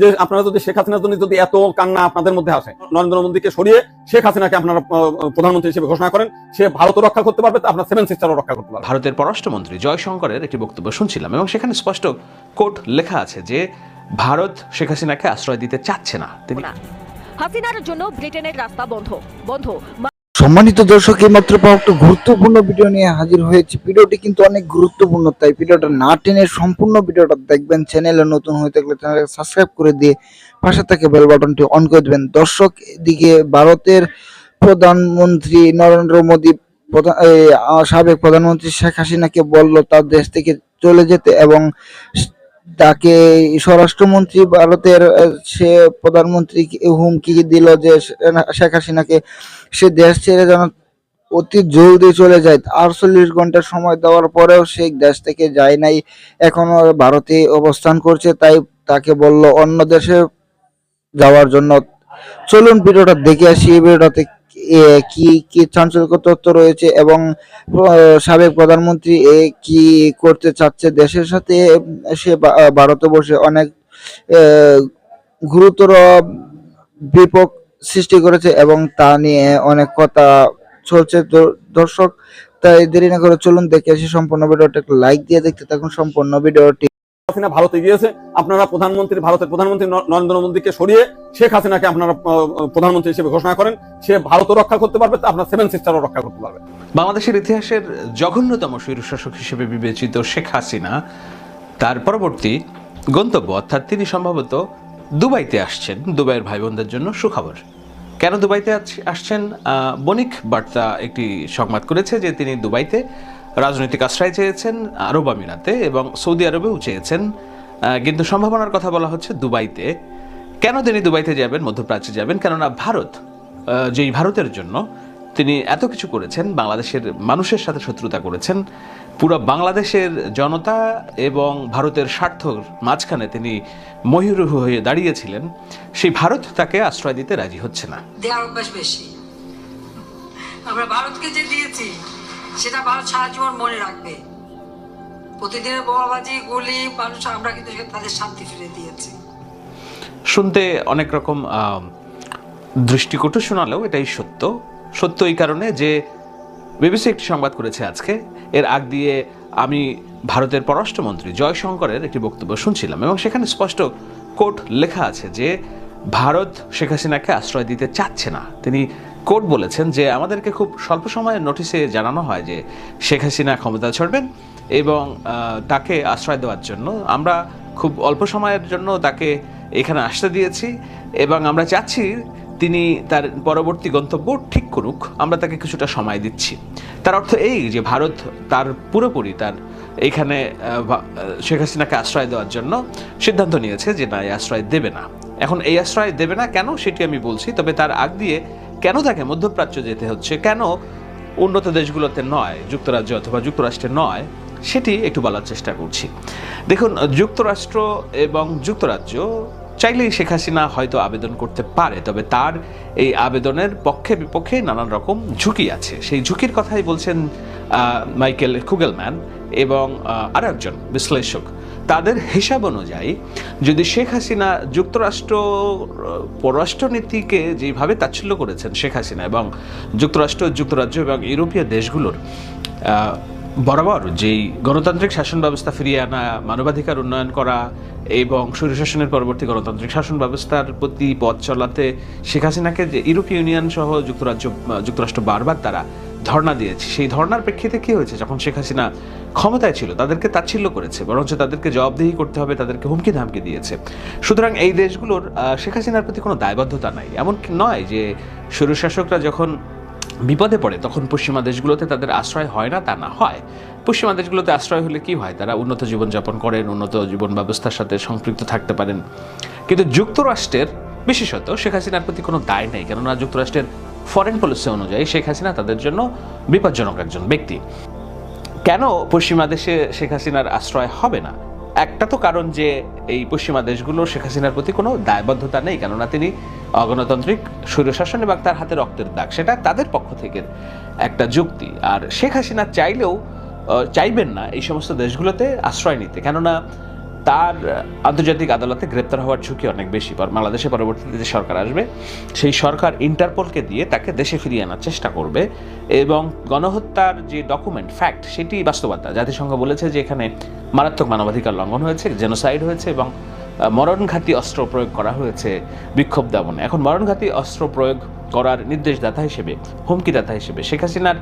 যে আপনারা যদি শেখ হাসিনার জন্য যদি এত কান্না আপনাদের মধ্যে আসে নরেন্দ্র মোদীকে সরিয়ে শেখ হাসিনাকে আপনারা প্রধানমন্ত্রী হিসেবে ঘোষণা করেন সে ভারতও রক্ষা করতে পারবে আপনার সেভেন সিস্টারও রক্ষা করতে পারবে। ভারতের পররাষ্ট্রমন্ত্রী জয়শঙ্করের একটি বক্তব্য শুনছিলাম এবং সেখানে স্পষ্ট কোট লেখা আছে যে ভারত শেখ হাসিনাকে আশ্রয় দিতে চাচ্ছে না। তিনি না হাসিনার জন্য ব্রিটেনের রাস্তা বন্ধ বন্ধ। সম্মানিত দর্শক এই মাত্র পাওয়া একটা গুরুত্বপূর্ণ ভিডিও নিয়ে হাজির হয়েছে। ভিডিওটি কিন্তু অনেক গুরুত্বপূর্ণ, তাই ভিডিওটা না টেনে সম্পূর্ণ ভিডিওটা দেখবেন। চ্যানেলে নতুন হয়ে থাকলে চ্যানেলকে সাবস্ক্রাইব করে দিয়ে পাশে থাকে বেল বাটনটি অন করে দেবেন। দর্শক, এদিকে ভারতের প্রধানমন্ত্রী নরেন্দ্র মোদী, প্রধান সাবেক প্রধানমন্ত্রী শেখ হাসিনাকে বলল, তার দেশ থেকে চলে যেতে এবং তাকে স্বরাষ্ট্রমন্ত্রী ভারতের সে প্রধানমন্ত্রী হুমকি দিল যে শেখ হাসিনাকে, সে দেশ ছেড়ে যেন অতি জলদি চলে যায়। আটচল্লিশ ঘণ্টা সময় দেওয়ার পরেও সে দেশ থেকে যায় নাই। এখনও ভারতে অবস্থান করছে, তাই তাকে বলল অন্য দেশে যাওয়ার জন্য চলুন ভিডিওটা দেখে আসি, এই ভিডিওটাতে কি কি চাঞ্চল্যকর তথ্য রয়েছে এবং সাবেক প্রধানমন্ত্রী এ কি করতে চাচ্ছে দেশের সাথে? সে ভারতে বসে অনেক গুরুতর বিপক সৃষ্টি করেছে এবং তা নিয়ে অনেক কথা চলছে। দর্শক, তাই দেরি না করে চলুন দেখে আসি সম্পূর্ণ ভিডিওটা। লাইক দিয়ে দেখতে থাকুন সম্পূর্ণ ভিডিওটি। হাসিনা ভারতে গিয়েছে, আপনারা প্রধানমন্ত্রী, ভারতের প্রধানমন্ত্রী নরেন্দ্র মোদীকে সরিয়ে শেখ হাসিনাকে আপনারা প্রধানমন্ত্রী হিসেবে ঘোষণা করেন, সে ভারতও রক্ষা করতে পারবে আপনার সেভেন সিস্টারও রক্ষা করতে পারবে। বাংলাদেশের ইতিহাসের জঘন্যতম স্বৈরশাসক হিসেবে বিবেচিত শেখ হাসিনা, তার পরবর্তী গন্তব্য, অর্থাৎ তিনি সম্ভবত দুবাইতে আসছেন, দুবাইয়ের ভাই বোনদের জন্য সুখবর। কেন দুবাইতে আসছেন? বণিক বার্তা একটি সংবাদ করেছে যে তিনি দুবাইতে রাজনৈতিক আশ্রয় চেয়েছেন আরব আমিরাতে এবং সৌদি আরবেও চেয়েছেন। কিন্তু সম্ভাবনার কথা বলা হচ্ছে দুবাইতে। কেন তিনি দুবাইতে যাবেন, মধ্যপ্রাচ্যে যাবেন? কেননা ভারত যেই ভারতের জন্য তিনি এত কিছু করেছেন, বাংলাদেশের মানুষের সাথে শত্রুতা করেছেন, পুরো বাংলাদেশের জনতা এবং ভারতের স্বার্থর মাঝখানে তিনি ময়ূর হয়ে দাঁড়িয়েছিলেন, সেই ভারত তাকে আশ্রয় দিতে রাজি হচ্ছে না। আমরা ভারতকে যে দিয়েছি সেটা ভারত সারা জীবন মনে রাখবে। প্রতিদিনের বোমাবাজি, গুলি, মানুষ আমরা কিন্তু তাদের শান্তি ফিরে দিয়েছি। শুনতে অনেক রকম দৃষ্টিকটু শোনালেও এটাই সত্য। সত্য এই কারণে যে বিবিসি একটি সংবাদ করেছে আজকে। এর আগ দিয়ে আমি ভারতের পররাষ্ট্রমন্ত্রী জয়শঙ্করের একটি বক্তব্য শুনছিলাম এবং সেখানে স্পষ্ট কোট লেখা আছে যে, ভারত শেখ হাসিনাকে আশ্রয় দিতে চাচ্ছে না। তিনি কোর্ট বলেছেন যে আমাদেরকে খুব স্বল্প সময়ের নোটিশে জানানো হয় যে শেখ হাসিনা ক্ষমতা ছাড়বেন এবং তাকে আশ্রয় দেওয়ার জন্য। আমরা খুব অল্প সময়ের জন্য তাকে এখানে আসতে দিয়েছি এবং আমরা চাচ্ছি তিনি তার পরবর্তী গন্তব্য ঠিক করুক। আমরা তাকে কিছুটা সময় দিচ্ছি। তার অর্থ এই যে ভারত তার পুরোপুরি তার এখানে শেখ হাসিনাকে আশ্রয় দেওয়ার জন্য সিদ্ধান্ত নিয়েছে যে না, এই আশ্রয় দেবে না। এখন এই আশ্রয় দেবে না কেন সেটি আমি বলছি, তবে তার আগ দিয়ে কেন তাকে মধ্যপ্রাচ্য যেতে হচ্ছে? কেন উন্নত দেশগুলোতে নয়, যুক্তরাজ্য অথবা যুক্তরাষ্ট্রে নয়? সেটি একটু বলার চেষ্টা করছি। দেখুন, যুক্তরাষ্ট্র এবং যুক্তরাজ্য চাইলেই শেখ হাসিনা হয়তো আবেদন করতে পারে, তবে তার এই আবেদনের পক্ষে বিপক্ষে নানান রকম ঝুঁকি আছে। সেই ঝুঁকির কথাই বলছেন মাইকেল কুগেলম্যান এবং আরও একজন বিশ্লেষক। তাদের হিসাব অনুযায়ী যদি শেখ হাসিনা যুক্তরাষ্ট্র, পররাষ্ট্রনীতিকে যেভাবে তাচ্ছিল্য করেছেন শেখ হাসিনা এবং যুক্তরাষ্ট্র, যুক্তরাজ্য এবং ইউরোপীয় দেশগুলোর বরাবর যেই গণতান্ত্রিক শাসন ব্যবস্থা ফিরিয়ে আনা, মানবাধিকার উন্নয়ন করা এবং স্বৈরশাসনের পরবর্তী গণতান্ত্রিক শাসন ব্যবস্থার প্রতি পথ চলাতে শেখ হাসিনাকে যে ইউরোপীয় ইউনিয়ন সহ যুক্তরাজ্য যুক্তরাষ্ট্র বারবার তারা ধর্ণা দিয়েছে। সেই ধর্ণার প্রেক্ষিতে কি হয়েছে? যখন শেখ হাসিনা ক্ষমতায় ছিল, তাদেরকে তাচ্ছিল্য করেছে, বরঞ্চ তাদেরকে জবাবদিহি করতে হবে, তাদেরকে হুমকি ধামকি দিয়েছে। সুতরাং এই দেশগুলোর শেখ হাসিনার প্রতি কোনো দায়বদ্ধতা নাই। এমন নয় যে, স্বৈরশাসকরা যখন বিপদে পড়ে, তখন পশ্চিমা দেশগুলোতে তাদের আশ্রয় হয় না, তা না হয়। পশ্চিমা দেশগুলোতে আশ্রয় হলে কি হয়? তারা উন্নত জীবনযাপন করেন, উন্নত জীবন ব্যবস্থার সাথে সম্পৃক্ত থাকতে পারেন। কিন্তু যুক্তরাষ্ট্রের, বিশেষত শেখ হাসিনার প্রতি কোনো দায় নেই। কেননা যুক্তরাষ্ট্রের ফরেন পলিসি অনুযায়ী শেখ হাসিনা তাদের জন্য বিপজ্জনক একজন ব্যক্তি। কেন পশ্চিমা দেশে শেখ হাসিনার আশ্রয় হবে না? একটা তো কারণ যে এই পশ্চিমা দেশগুলো শেখ হাসিনার প্রতি কোনো দায়বদ্ধতা নেই, কেননা তিনি অগণতান্ত্রিক স্বৈরশাসন এবং তার হাতে রক্তের দাগ। সেটা তাদের পক্ষ থেকে একটা যুক্তি। আর শেখ হাসিনা চাইলেও চাইবেন না এই সমস্ত দেশগুলোতে আশ্রয় নিতে। কেননা তার আন্তর্জাতিক আদালতে গ্রেপ্তার হওয়ার ঝুঁকি অনেক বেশি। বাংলাদেশে পরবর্তীতে যে সরকার আসবে, সেই সরকার ইন্টারপোলকে দিয়ে তাকে দেশে ফিরিয়ে আনার চেষ্টা করবে এবং গণহত্যার যে ডকুমেন্ট ফ্যাক্ট সেটি বাস্তবতা। জাতিসংঘ বলেছে যে এখানে মারাত্মক মানবাধিকার লঙ্ঘন হয়েছে জেনোসাইড হয়েছে এবং মরণঘাতী অস্ত্র প্রয়োগ করা হয়েছে বিক্ষোভ দমনে এখন মরণঘাতী অস্ত্র প্রয়োগ করার নির্দেশদাতা হিসেবে, হুমকিদাতা হিসেবে শেখ হাসিনার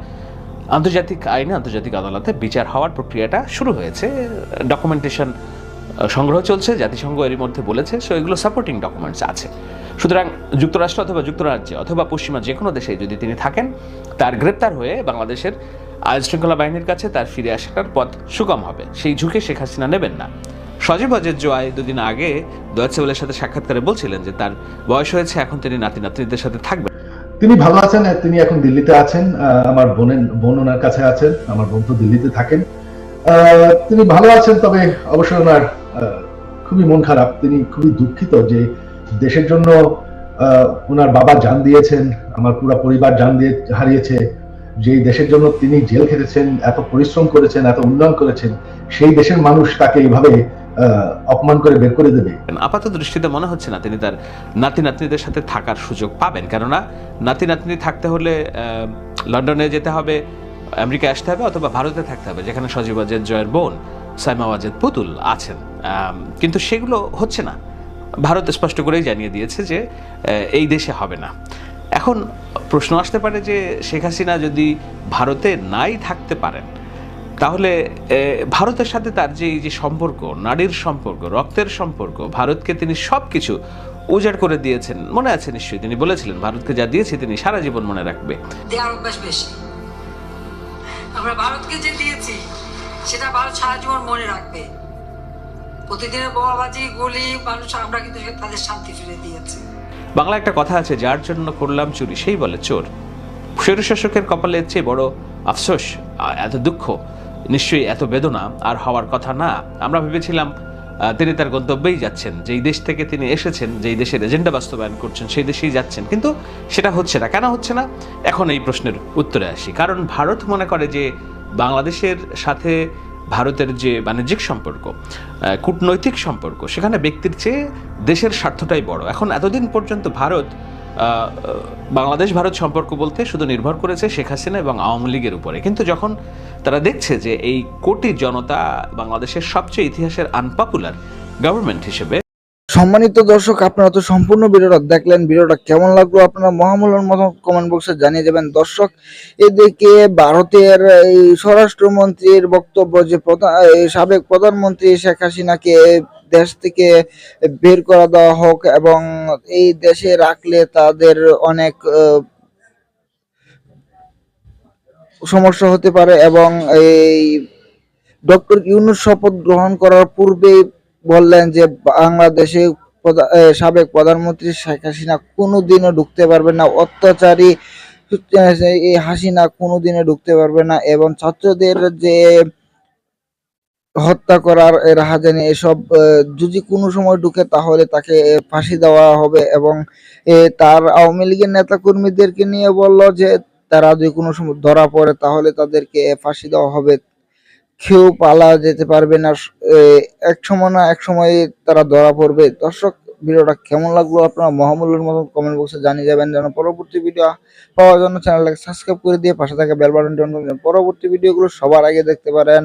আন্তর্জাতিক আইনে, আন্তর্জাতিক আদালতে বিচার হওয়ার প্রক্রিয়াটা শুরু হয়েছে। ডকুমেন্টেশন সংগ্রহ চলছে, জাতিসংঘ এরই মধ্যে বলেছে সো এগুলো সাপোর্টিং ডকুমেন্টস আছে। সুতরাং যুক্তরাষ্ট্র অথবা যুক্তরাজ্যে অথবা পশ্চিমা যে কোনো দেশে যদি তিনি থাকেন, তার গ্রেপ্তার হয়ে বাংলাদেশের আইন শৃঙ্খলা বাহিনীর কাছে তার ফিরে আসার পথ সুগম হবে। সেই ঝুঁকি শেখ হাসিনা নেবেন না। সজীব অজের জয় দুদিন আগে দয়াচেবলের সাথে সাক্ষাৎকারে বলছিলেন যে তার বয়স হয়েছে, এখন তিনি নাতি নাতনিদের সাথে থাকবেন। তিনি ভালো আছেন, তিনি এখন দিল্লিতে আছেন আমার বোনের বোন ওনার কাছে আছেন, আমার বোন তো দিল্লিতে থাকেন। তিনি ভালো আছেন, তবে অবশ্যই ওনার খুবই মন খারাপ, তিনি খুবই দুঃখিত যে দেশের জন্য ওনার বাবা জান দিয়েছেন, আমার পুরো পরিবার জান দিয়ে হারিয়েছে, যেই দেশের জন্য তিনি জেল খেটেছেন, এত পরিশ্রম করেছেন, এত উন্নয়ন করেছেন, সেই দেশের মানুষ তাকে এইভাবে অপমান করে বের করে দেবে। আপাত দৃষ্টিতে মনে হচ্ছে না তিনি তার নাতি নাতনিদের সাথে থাকার সুযোগ পাবেন, কেননা নাতি নাতনি থাকতে হলে লন্ডনে যেতে হবে, আমেরিকায় আসতে হবে, অথবা ভারতে থাকতে হবে, যেখানে সজীব ওয়াজেদ জয়ের বোন। সাইমা ওয়াজেদ পুতুল আছেন। কিন্তু সেগুলো হচ্ছে না। ভারত স্পষ্ট করেই জানিয়ে দিয়েছে যে এই দেশে হবে না। এখন প্রশ্ন আসতে পারে যে, শেখ হাসিনা যদি ভারতে নাই থাকতে পারেন, তাহলে ভারতের সাথে তার যে যে সম্পর্ক, নারীর সম্পর্ক, রক্তের সম্পর্ক, ভারতকে তিনি সব কিছু উজাড় করে দিয়েছেন, মনে আছে নিশ্চয়ই, তিনি বলেছিলেন, ভারতকে যা দিয়েছে, তিনি সারা জীবন মনে রাখবে। আমরা ভারতকে যে দিয়েছি সেটা ভারত সারা জীবন মনে রাখবে। প্রতিদিনের বোমাবাজি, গুলি, মানুষ, আমরা কিন্তু তাদের শান্তি ফিরে দিয়েছি। বাংলা একটা কথা আছে, যার জন্য করলাম চুরি, সেই বলে চোর। স্বৈরশাসকের কপালে এর চেয়ে বড় আফসোস এত দুঃখ, নিশ্চয়ই এত বেদনা আর হওয়ার কথা না। আমরা ভেবেছিলাম তিনি তার গন্তব্যেই যাচ্ছেন। যেই দেশ থেকে তিনি এসেছেন, যেই দেশের এজেন্ডা বাস্তবায়ন করছেন, সেই দেশেই যাচ্ছেন। কিন্তু সেটা হচ্ছে না, কেন হচ্ছে না? এখন এই প্রশ্নের উত্তরে আসি। কারণ ভারত মনে করে যে বাংলাদেশের সাথে ভারতের যে বাণিজ্যিক সম্পর্ক কূটনৈতিক সম্পর্ক, সেখানে ব্যক্তির চেয়ে দেশের স্বার্থটাই বড়। এখন এতদিন পর্যন্ত ভারত বাংলাদেশ ভারত সম্পর্ক বলতে শুধু নির্ভর করেছে শেখ হাসিনা এবং আওয়ামী লীগের উপরে। কিন্তু যখন তারা দেখছে যে এই কোটি জনতা বাংলাদেশের সবচেয়ে ইতিহাসের আনপপুলার গভর্নমেন্ট হিসেবে সম্মানিত দর্শক, আপনারা তো সম্পূর্ণ ভিডিওটা দেখলেন। ভিডিওটা কেমন লাগল আপনারা মহামূল্যের মতো কমেন্ট বক্সে জানিয়ে দেবেন। দর্শক, এদিকে ভারতের এই স্বরাষ্ট্রমন্ত্রীর বক্তব্য যে সাবেক প্রধানমন্ত্রী শেখ হাসিনাকে দেশ থেকে বের করা দেওয়া হোক এবং এই দেশে রাখলে তাদের অনেক সমস্যা হতে পারে এবং এই ডক্টর ইউনুস শপথ গ্রহণ করার পূর্বেই বললেন যে বাংলাদেশে সাবেক প্রধানমন্ত্রী শেখ হাসিনা কোনোদিনও ঢুকতে পারবে না। অত্যাচারী এই হাসিনা কোনোদিনও ঢুকতে পারবে না এবং ছাত্রদের যে হত্যা করার রাহাজানি, এসব যদি কোনো সময় ঢুকে তাহলে তাকে ফাঁসি দেওয়া হবে এবং তার আওয়ামী লীগের নেতা কর্মীদেরকে নিয়ে বলল যে তারা যদি কোনো সময় ধরা পড়ে তাহলে তাদেরকে ফাঁসি দেওয়া হবে। কেউ পালা যেতে পারবে না এক সময় না, এক সময় তারা ধরা পড়বে। দর্শক, ভিডিওটা কেমন লাগল আপনারা মহামূল্যের মতন কমেন্ট বক্সে জানিয়ে যাবেন। যেন পরবর্তী ভিডিও পাওয়ার জন্য চ্যানেলটাকে সাবস্ক্রাইব করে দিয়ে পাশে থাকা বেল বাটনটি অন করে দিন। পরবর্তী ভিডিওগুলো সবার আগে দেখতে পারেন।